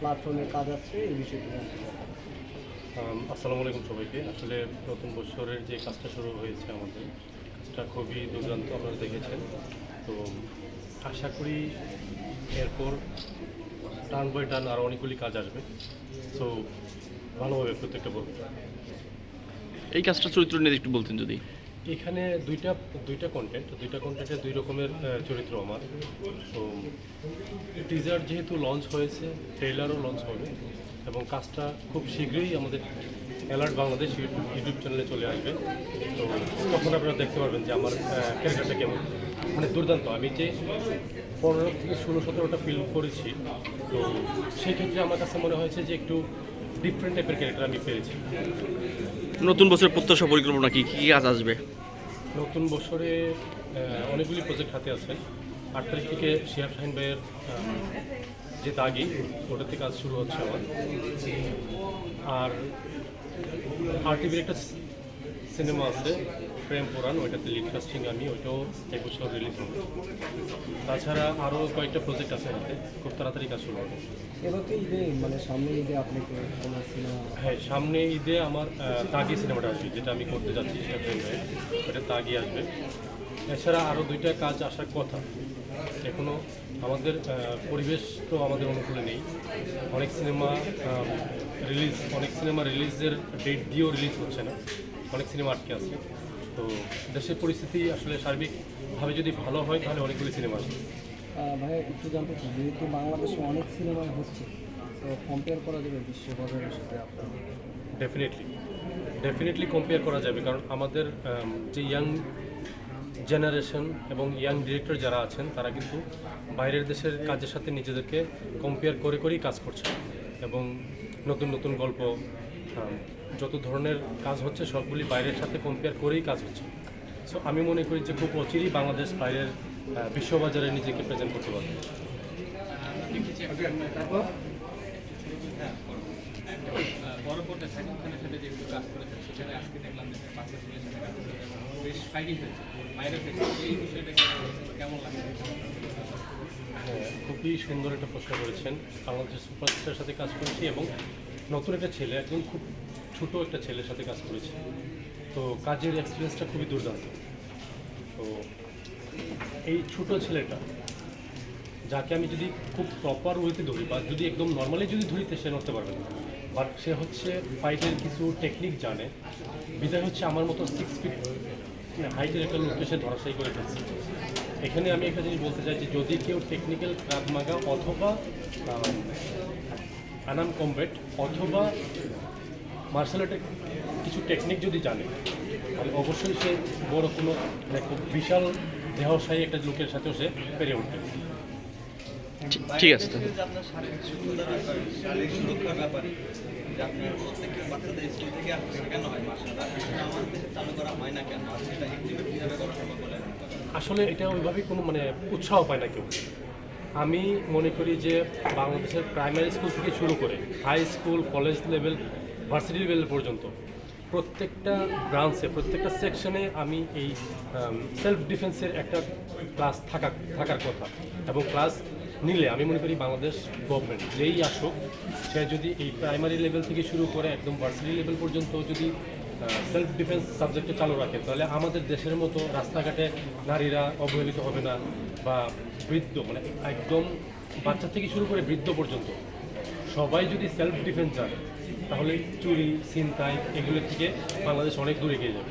প্ল্যাটফর্মে কাজ আছে এই বিষয়টি আসসালামু আলাইকুম সবাইকে। আসলে নতুন বছরের যে কাজটা শুরু হয়েছে আমাদের কাজটা খুবই দুর্দান্ত আপনারা দেখেছেন। তো আশা করি এরপর টান বাই টান আরও অনেকগুলি কাজ আসবে। তো ভালোভাবে প্রত্যেকটা বলব এই কাজটা চরিত্র নিয়ে একটু বলতেন যদি। এখানে দুইটা দুইটা কন্টেন্ট দুইটা কন্টেন্টে দুই রকমের চরিত্র আমার। তো টিজার যেহেতু লঞ্চ হয়েছে ট্রেলারও লঞ্চ হবে, এবং কাজটা খুব শীঘ্রই আমাদের অ্যালার্ট বাংলাদেশ ইউটিউব চ্যানেলে চলে আসবে। তো, তখন আপনারা দেখতে পারবেন যে আমার ক্যারেক্টারটা কেমন। মানে দুর্দান্ত। আমি যে পনেরো থেকে ষোলো, সতেরোটা ফিল্ম করেছি, তো সেই ক্ষেত্রে আমার কাছে মনে হয়েছে যে একটু ডিফারেন্ট টাইপের ক্যারেক্টার আমি পেয়েছি। নতুন বছরের প্রত্যাশা পরিকল্পনা কি? কী কাজ আসবে? নতুন বছরে অনেকগুলি প্রজেক্ট হাতে আছে। আট তারিখ থেকে শিহাব শাহিন ভাইয়ের যে দাগি ওটাতে কাজ শুরু হচ্ছে আমার আর আর টিভির একটা সিনেমা আছে। প্রেম পুরাণ ওইটাতে লিড কাস্টিং আমি ওইটাও এক বছর রিলিজ হবে। তাছাড়া আরও কয়েকটা প্রজেক্ট আছে হাতে খুব তাড়াতাড়ি কাজ শুরু হবে। এবার তো ঈদে মানে সামনে ঈদে আপনাকে হ্যাঁ সামনে ঈদে আমার তাগি সিনেমাটা আসবে যেটা আমি করতে যাচ্ছি সেটা তাগি আসবে। এছাড়া আরও দুইটা কাজ আসার কথা এখনও আমাদের পরিবেশ তো আমাদের অনুকূলে নেই। অনেক সিনেমা রিলিজ অনেক সিনেমা রিলিজের ডেট দিয়েও রিলিজ হচ্ছে না। অনেক সিনেমা আটকে আছে। তো দেশের পরিস্থিতি আসলে সার্বিকভাবে যদি ভালো হয় তাহলে অনেকগুলি সিনেমা আসবে ভাই একটু জানতে চাই যেহেতু বাংলাদেশে অনেক সিনেমা হচ্ছে তো কম্পেয়ার করা যাবে বিশ্ববাজারের সাথে আপনার? ডেফিনেটলি ডেফিনেটলি কম্পেয়ার করা যাবে কারণ আমাদের যে ইয়াং জেনারেশন এবং ইয়াং ডিরেক্টর যারা আছেন তারা কিন্তু বাইরের দেশের কাজের সাথে নিজেদেরকে কম্পেয়ার করে করেই কাজ করছে এবং নতুন নতুন গল্প যত ধরনের কাজ হচ্ছে সবগুলি বাইরের সাথে কম্পেয়ার করেই কাজ হচ্ছে। সো আমি মনে করি যে খুব অচিরেই বাংলাদেশ বাইরের বিশ্ববাজারে নিজেকে প্রেজেন্ট করতে পারবে। হ্যাঁ, খুবই সুন্দর একটা প্রশ্ন করেছেন। বাংলাদেশের সুপারস্টারের সাথে কাজ করেছি এবং নতুন একটা ছেলে একদম খুব ছোট একটা ছেলের সাথে কাজ করেছি। তো কাজের এক্সপিরিয়েন্সটা খুবই দুর্দান্ত। তো এই ছোট ছেলেটা, যাকে আমি যদি খুব প্রপার ওয়েতে ধরি বা যদি একদম নর্মালি যদি ধরি, তো সে নড়তে পারবে না। বাট সে হচ্ছে ফাইটের কিছু টেকনিক জানে। বিদায় হচ্ছে আমার মতো সিক্স ফিট হাইটের একটা লোককে সে ধরাশায়ী করে ফেলছে। এখানে আমি একটা জিনিস বলতে চাই যে, যদি কেউ টেকনিক্যাল ক্রাব মাগা অথবা আনাম কমবেট অথবা মার্শাল আর্টের কিছু টেকনিক যদি জানে তাহলে অবশ্যই সে বড় কোনো মানে খুব বিশাল দেহশায়ী একটা লোকের সাথেও সে পেরে উঠবে। ঠিক- আছে আসলে এটা ওইভাবে কোনো মানে উৎসাহ পায় না কেউ। আমি মনে করি যে বাংলাদেশের প্রাইমারি স্কুল থেকে শুরু করে high school college level varsity level পর্যন্ত। প্রত্যেকটা ব্রাঞ্চে প্রত্যেকটা সেকশনে আমি এই সেলফ ডিফেন্সের একটা ক্লাস থাকা, থাকার কথা। এবং ক্লাস নিলে আমি মনে করি বাংলাদেশ গভর্নমেন্ট যেই আসুক, সে যদি এই প্রাইমারি লেভেল থেকে শুরু করে একদম ভার্সিটি লেভেল পর্যন্ত যদি সেলফ ডিফেন্স সাবজেক্টে চালু রাখে, তাহলে আমাদের দেশের মতো রাস্তাঘাটে নারীরা অবহেলিত হবে না বা বৃদ্ধ মানে একদম বাচ্চা থেকে শুরু করে বৃদ্ধ পর্যন্ত সবাই যদি সেলফ ডিফেন্স জানে তাহলে চুরি ছিনতাই এগুলোর থেকে বাংলাদেশ অনেক দূরে এগিয়ে যাবে।